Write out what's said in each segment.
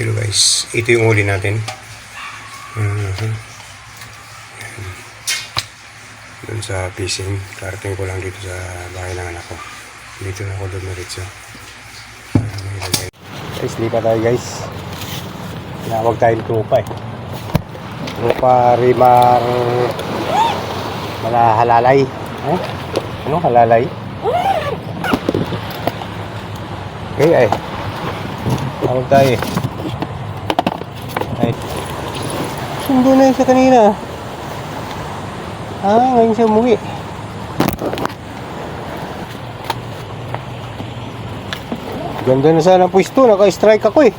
Pero guys, ito yung uli natin. Mhm. Ayan. Doon sa fishing, karating ko lang dito sa bahay ng anak ko. Dito na ako dumiritso. Guys, lipat tayo guys. Tinawag tayo ng trupa eh. Trupa Rimar Malahalalay. Eh? Ano halalay? Okay ay. Tawag tayo eh. Sundo na yun sa kanina. Ah, ngayon siya umuwi. Ganda na sana ang pwesto. Naka-strike ako eh.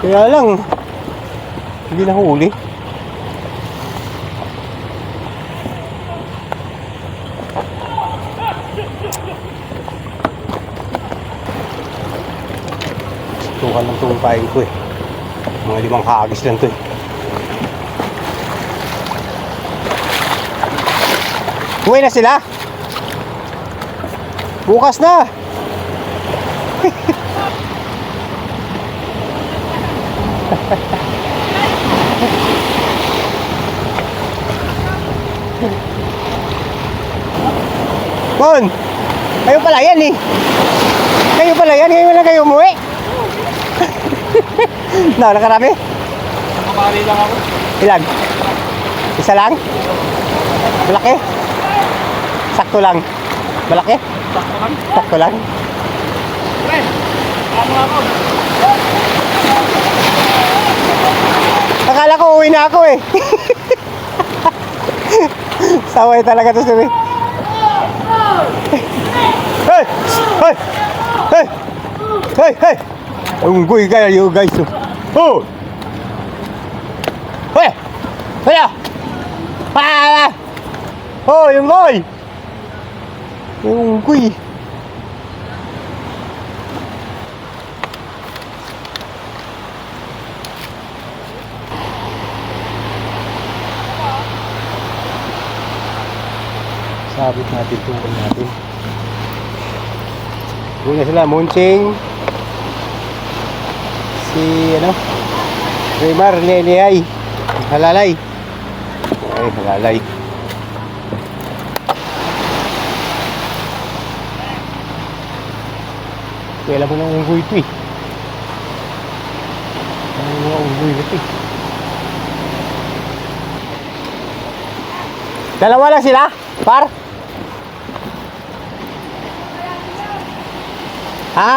Kaya lang, hindi na huli. Tukan ng tumpain ko eh. Mga limang hagis lang to eh. Uwi na sila. Bukas na. Bon, kayo pala yan eh. Kayo pala yan, ngayon lang kayo umuwi. no, nakarami? Nakamari lang ako. Ilan? Isa lang? Malaki? Sakto lang. Malaki? Sakto lang. Sakto lang. Pre, ano ako? Akala ko uwi na ako eh. Saway talaga to si Hey! Hey! Hey! Hey! Hey! Unggoy kayo guys. Oh! Hey! Kaya! Pa! Oh, yung Yung unggoy. Sabit natin tungkol natin. Doon na sila, Munching. Si, ano? Raymar, Leleay. Halalay. Ay, halalay. Kaya alam mo na unggoy ito eh. Alam mo na unggoy ito eh. Dalawa lang sila, par? Ha?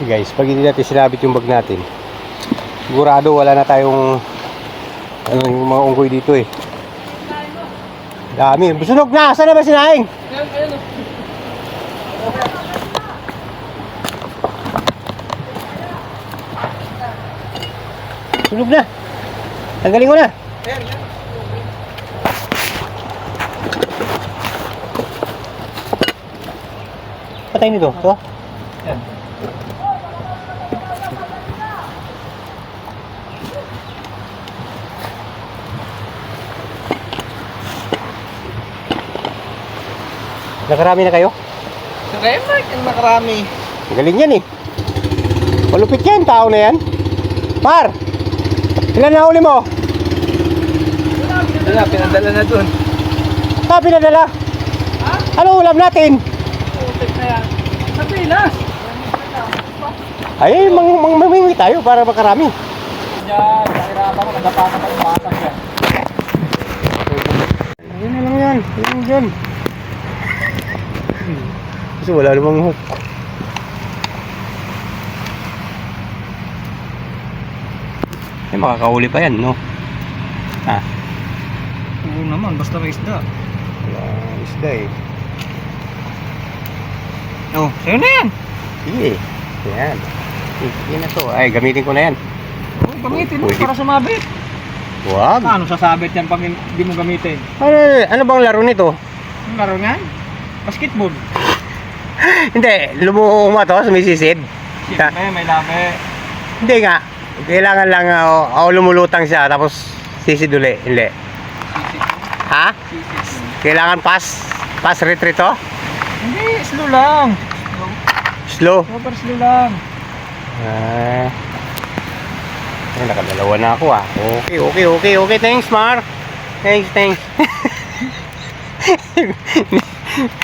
Okay guys, pag hindi natin sinabit yung bag natin, sigurado wala na tayong ano, yung mga unggoy dito eh. Dami. Sunog na! Saan na ba? Ayun, ayun. Sunog na! Tanggalin ko na! Patay nito. To? Nakarami na kayo? Kaya Mark, ang nakarami. Ang galing yan eh. Malupit yan, tao na yan. Par! Ilan na huli mo? Wala, pinadala na dun. Ha, pinadala. Ano ulam natin? Putik na yan. Sa pilas. Ay, mang, mang, mamimili tayo para makarami. Yan, nakirapan ko, nagapatan ko yung basag yan. Ayun na lang yan. Ayun dyan. Kasi wala namang hook. Ay, makakahuli pa yan, no? Ah, Oo naman, basta may isda. wala isda eh. Oh, sa'yo na yan. Sige. Yan. Yan na to. Ay, gamitin ko na yan. Oh, gamitin mo para sumabit. Wag. Paano sasabit yan pag hindi mo gamitin? Ano, ano bang laro nito? Ang laro nga? Basketball. Hindi, lumuuma to, sumisisid. Siyempre, may labi. Hindi nga. Kailangan lang uh, o lumulutang siya tapos sisid uli. Hindi. Sisit. Ha? Sisit. Kailangan pass? Pass retreat to? Hindi, slow lang. Slow. Super slow lang. Ah. Ay, nakadalawa na ako ah. Okay, okay, okay, okay. Thanks, Mar. Thanks, thanks.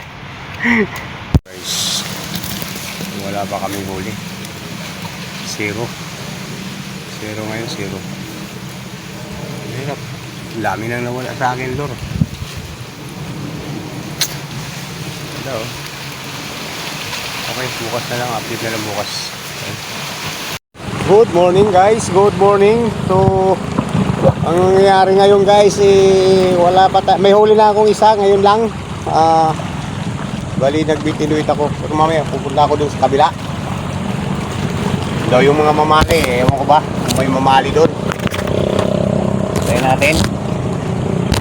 Guys, wala pa kami huli. Zero. Zero ngayon, zero. Hirap. Dami nang nawala sa akin, Lord. Wala oh. Okay, bukas na lang. Update na lang bukas. Good morning guys, good morning. So, ang nangyayari ngayon guys, eh, wala pa may huli na akong isa ngayon lang. Ah, bali nagbitinuit ako. Pero mamaya pupunta ako dun sa kabila. Daw yung mga mamali, ewan ko ba kung may mamali doon. Tayo natin.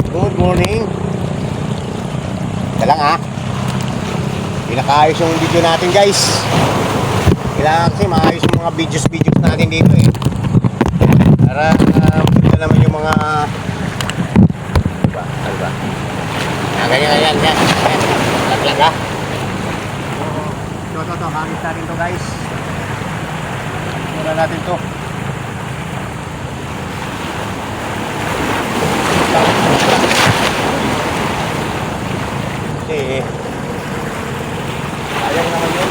Good morning. Ika lang ha. Pinakaayos yung video natin guys. Kailangan kasi maayos yung mga videos-videos natin dito eh. Para uh, naman yung mga... Ano ba? Ano? Ah, ganyan, ganyan, ganyan. Laglag ha. Ito, ito, ito. Hangis natin to guys. Mura natin to. Eh, sayang naman yun.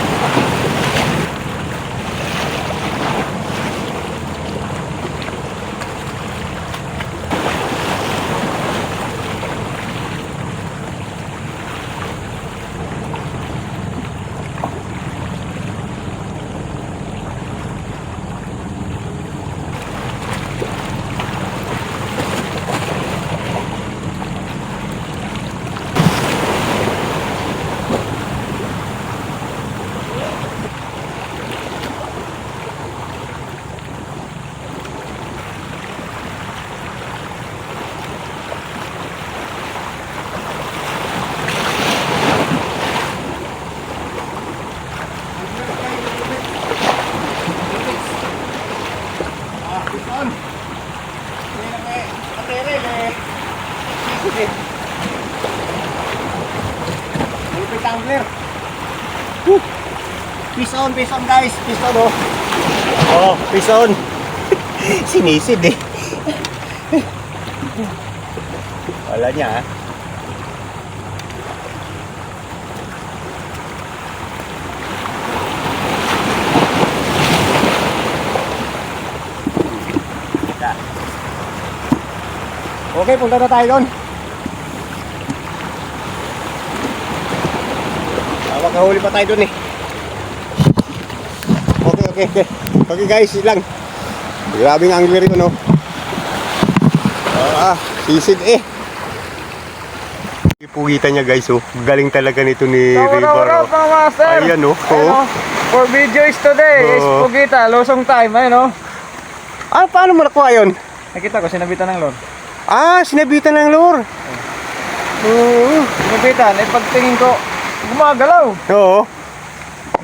Ison. Hindi na may katere may sisig eh. Lupit angler. Woo! Fish on, fish on guys. Fish on oh. Oh, fish on. Sinisid eh. Wala niya ha. Okay, punta na tayo doon. Ah, makahuli pa tayo doon eh. Okay, okay, okay. Guys, lang. Grabing angler yun, no? Ah, sisid eh. Pugitan niya guys, oh. Galing talaga nito ni River. wala oh. master. Ayan, oh. Ayan, Oh. oh. For video is today. Is Oo. Pugita, losong time. Ayun oh. Ah, paano mo nakuha yun? Nakita ko, sinabitan ng lord. Ah, sinabitan ng lure. Oo. Sinabitan, eh pagtingin ko, gumagalaw. Oo.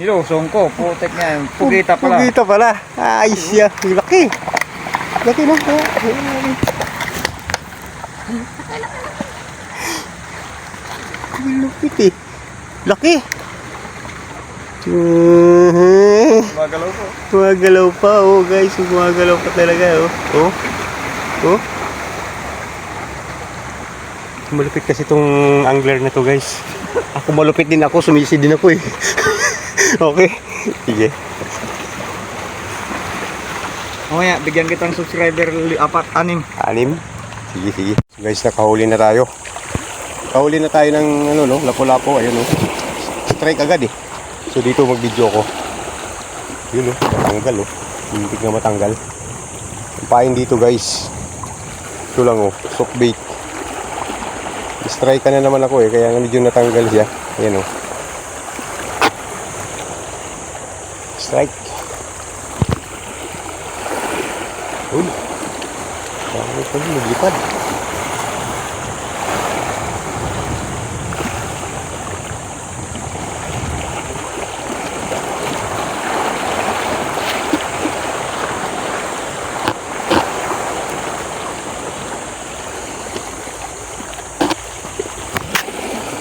Nilusong ko, putek niya. yung Pugita pala. Pugita pala. Ay, siya. Laki. Laki na. Lupit eh. Laki. Gumagalaw ko. Gumagalaw pa, oh guys. Gumagalaw pa talaga, oh. Oh. Oh. Malupit kasi tong angler na to, guys. Ako malupit din ako, sumisi din ako eh. okay. Sige. Mamaya, bigyan kitang subscriber li- apat, anim. Anim. Sige, sige. Guys, nakahuli na tayo. Kahuli na tayo ng ano no, lapo-lapo, ayun no. Strike agad eh. So dito mag-video ko. Yun no, tanggal oh. Hindi na matanggal. Ang pain dito guys. Ito lang oh, sock bait. Strike ka na naman ako eh, kaya medyo natanggal siya. Ayan oh. Strike. Uy. Bakit pa rin naglipad?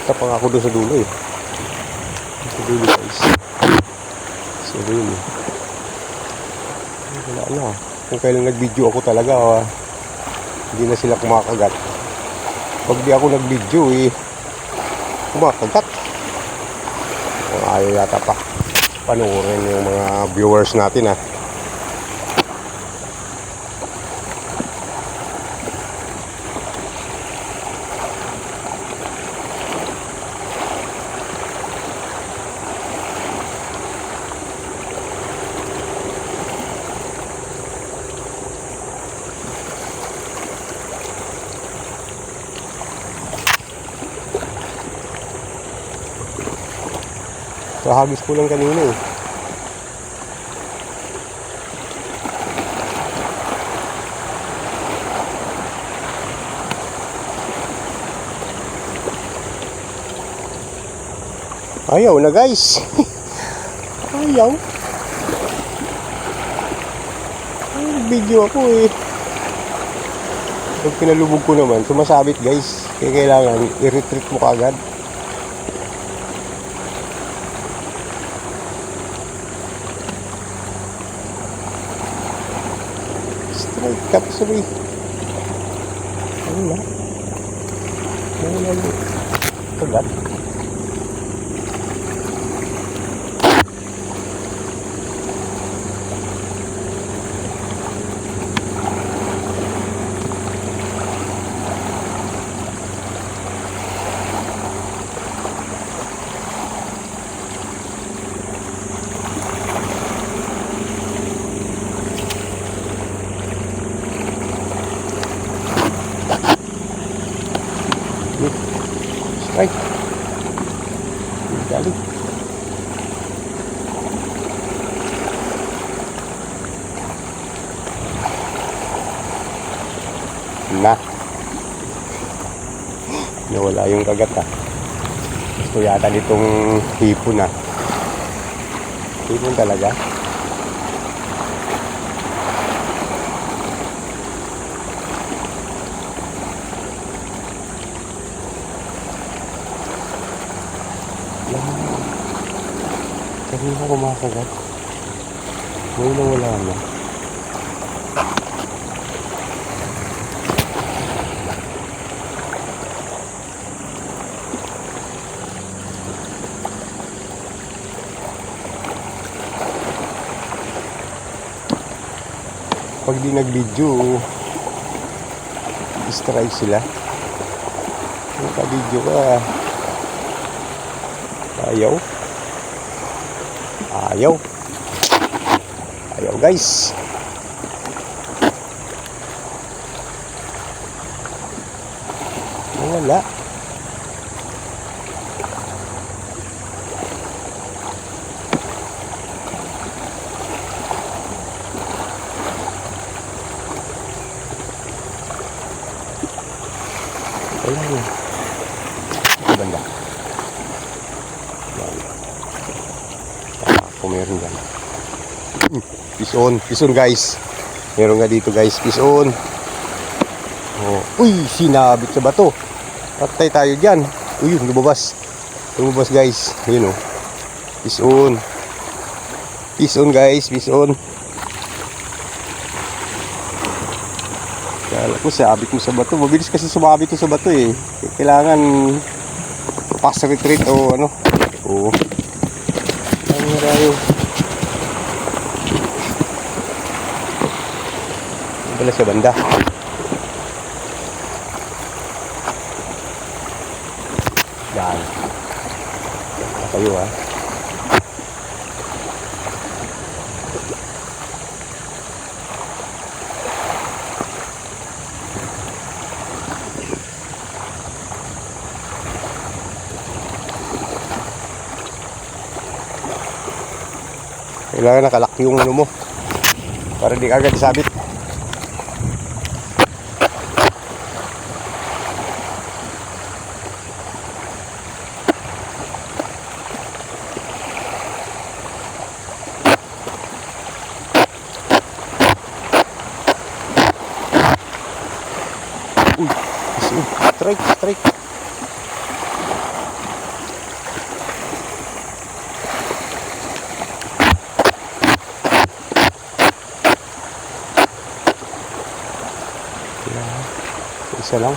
Tapang ako doon sa dulo eh. Sa dulo guys. So, yun. eh. Wala na. Kung kailan nag-video ako talaga, ah, hindi na sila kumakagat. Pag di ako nag-video, eh, kumakagat. Ayaw yata pa panuorin yung mga viewers natin, ah. Kahagis ko lang kanina eh. Ayaw na guys. Ayaw. Ay, video ako eh. Pag pinalubog ko naman, sumasabit guys. Kaya kailangan i-retreat mo kagad. sobre Yung kagat ah. Gusto yata nitong hipon ah. Hipon talaga. Kanina kumakagat. Ngayon na wala na. Pag di nag-video, strike sila. Naka-video ka, ayaw. Ayaw. Ayaw guys. Wala. Na. Ito banda. Yan. Kung meron dyan. Hmm, Fish on. Fish on guys. Meron nga dito guys. Fish on. Oh. Uy, sinabit sa bato. Patay tayo dyan. Uy, lumabas. Lumabas guys. Ayun oh. Fish on. Fish on guys. Fish on. Kala ko sabit mo sa bato. Mabilis kasi sumabit to sa bato eh. Kailangan pass retreat o ano. Oo. Ang rayo. Bala sa banda. Yan. Yan kayo ha. Kailangan nakalak yung ano mo. Para di agad sabit. c'est excellent.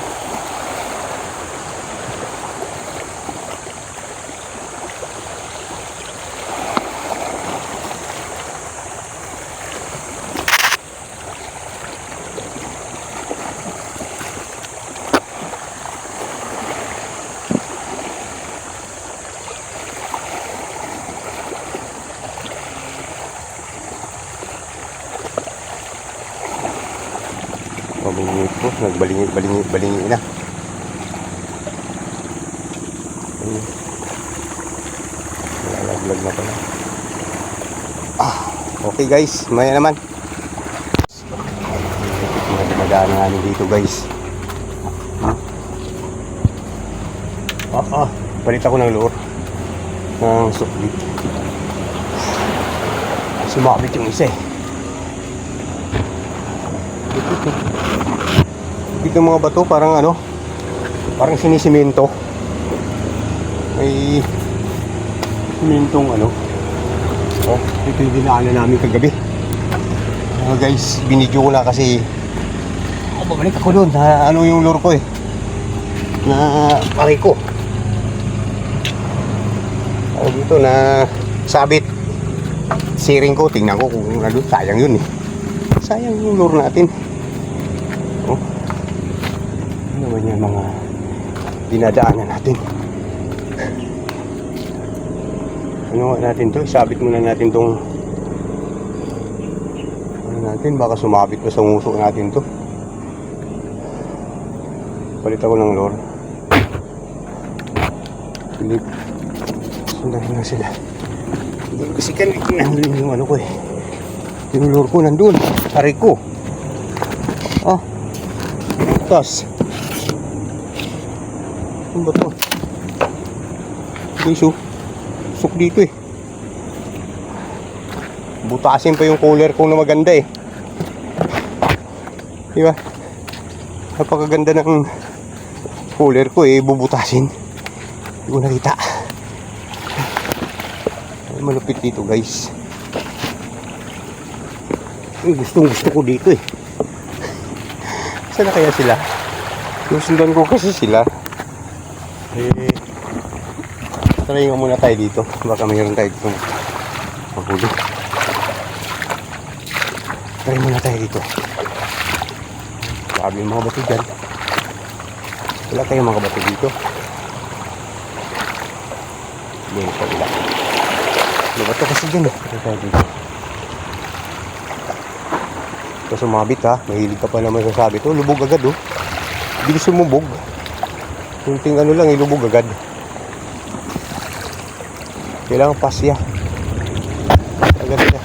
Nalalaglag na pala. Ah, okay guys. Maya naman. Madaan namin dito guys. Hmm? Ah, ah. Palit ako ng lure. Ng sukli. Sumabit yung isa eh. Dito mga bato parang ano, parang sinisimento. May simentong ano. Oh, ito yung dinaanan namin kagabi. Ah, guys, binidyo ko na kasi oh, babalik ako doon na ano yung lure ko eh. Na pare ko. Ako dito na sabit. Siring ko, tingnan ko kung ano, sayang yun eh. Sayang yung lure natin. Oh. Ano naman yung mga dinadaanan natin. Ano natin to? Sabit muna natin tong ano natin, baka sumabit pa sa nguso natin to. Palit ako ng lure. Pilip. Sundahin na sila. Hindi kasi kan nandun yung ano ko eh. Yung lure ko nandun. Aray ko. Oh. Tapos. Ano ba to? Guys oh. Suk dito eh. Butasin pa yung cooler ko na maganda eh. Di ba? Napakaganda ng cooler ko eh. Bubutasin. Hindi ko nakita. Malupit dito guys. Ay, gustong gusto ko dito eh. Saan na kaya sila? Susundan ko kasi sila. Eh, try muna tayo dito. Baka mayroon tayo dito. Mahuli. Try muna tayo dito. Sabi yung mga bato dyan. Wala tayong mga bato dito. Doon sa ila. May bato kasi dyan eh. Try tayo dito. Ito sumabit ha. Mahilig ka pa naman sa sabit. Oh, lubog agad oh. Bilis sumubog. Kunting ano lang, ilubog agad. Kailangan pasya. Agad siya.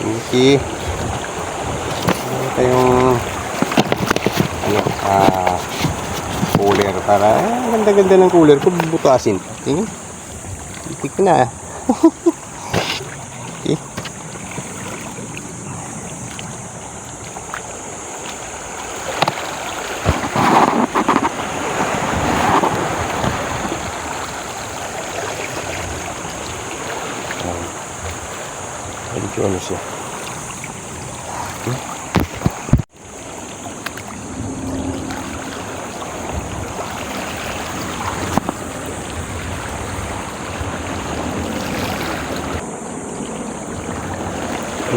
Okay. Ano tayong ano, ah, cooler para ah, ganda-ganda ng cooler ko bubutasin. Tingin. Itik na. okay. Medyo ano siya. Hmm?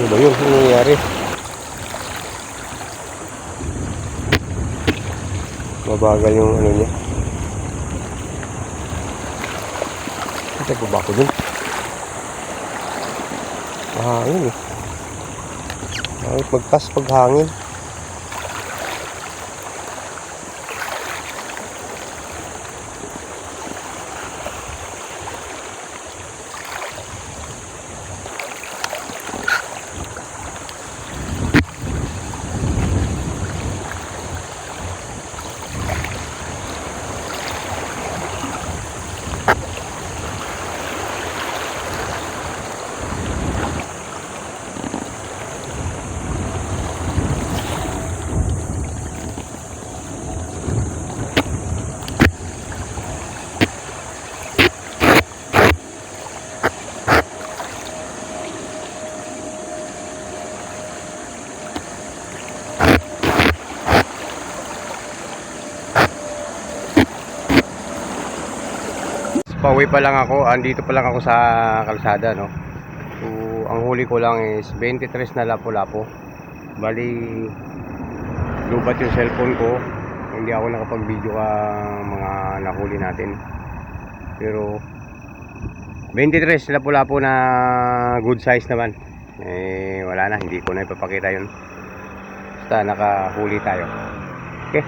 Ano ba yun? Ano nangyayari? Mabagal yung ano niya. Kita ba ako dun? Ah, yun eh. Bakit magpas pag pauwi pa lang ako. Andito pa lang ako sa kalsada, no. So, ang huli ko lang is 23 na lapo-lapo. Bali, lubat yung cellphone ko. Hindi ako nakapag-video ka mga nahuli natin. Pero, 23 lapo-lapo na good size naman. Eh, wala na. Hindi ko na ipapakita yun. Basta nakahuli tayo. Okay.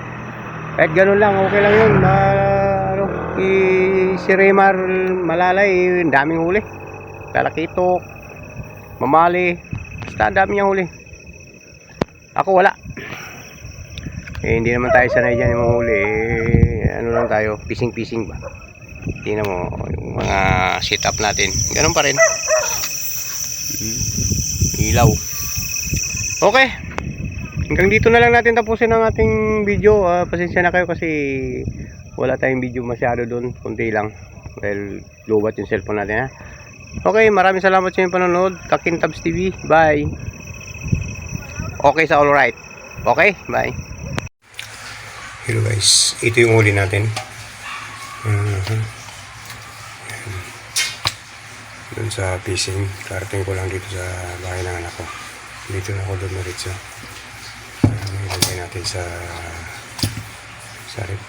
Kahit ganun lang, okay lang yun. Ma, ano, i, si Remar Malalay, ang daming huli. Talakitok, mamali, basta dami niyang huli. Ako wala. Eh, hindi naman tayo sanay dyan yung mga huli. Eh, ano lang tayo, pising-pising ba? Tingnan mo, yung mga sit-up natin. Ganun pa rin. Ilaw. Okay. Hanggang dito na lang natin tapusin ang ating video. Ah, pasensya na kayo kasi wala tayong video masyado doon. Kunti lang. Dahil lubat yung cellphone natin ha. Okay, maraming salamat sa inyong panonood. Kakintabs TV. Bye. Okay sa alright. Okay, bye. Hello guys, ito yung huli natin. Mhm. Doon sa fishing, karating ko lang dito sa bahay ng anak ko. Dito na ako doon na rin. Ano ilagay natin sa rep.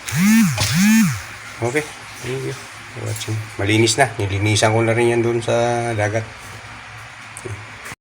Okay, thank you for watching. Malinis na, nilinisan ko na rin yan doon sa dagat.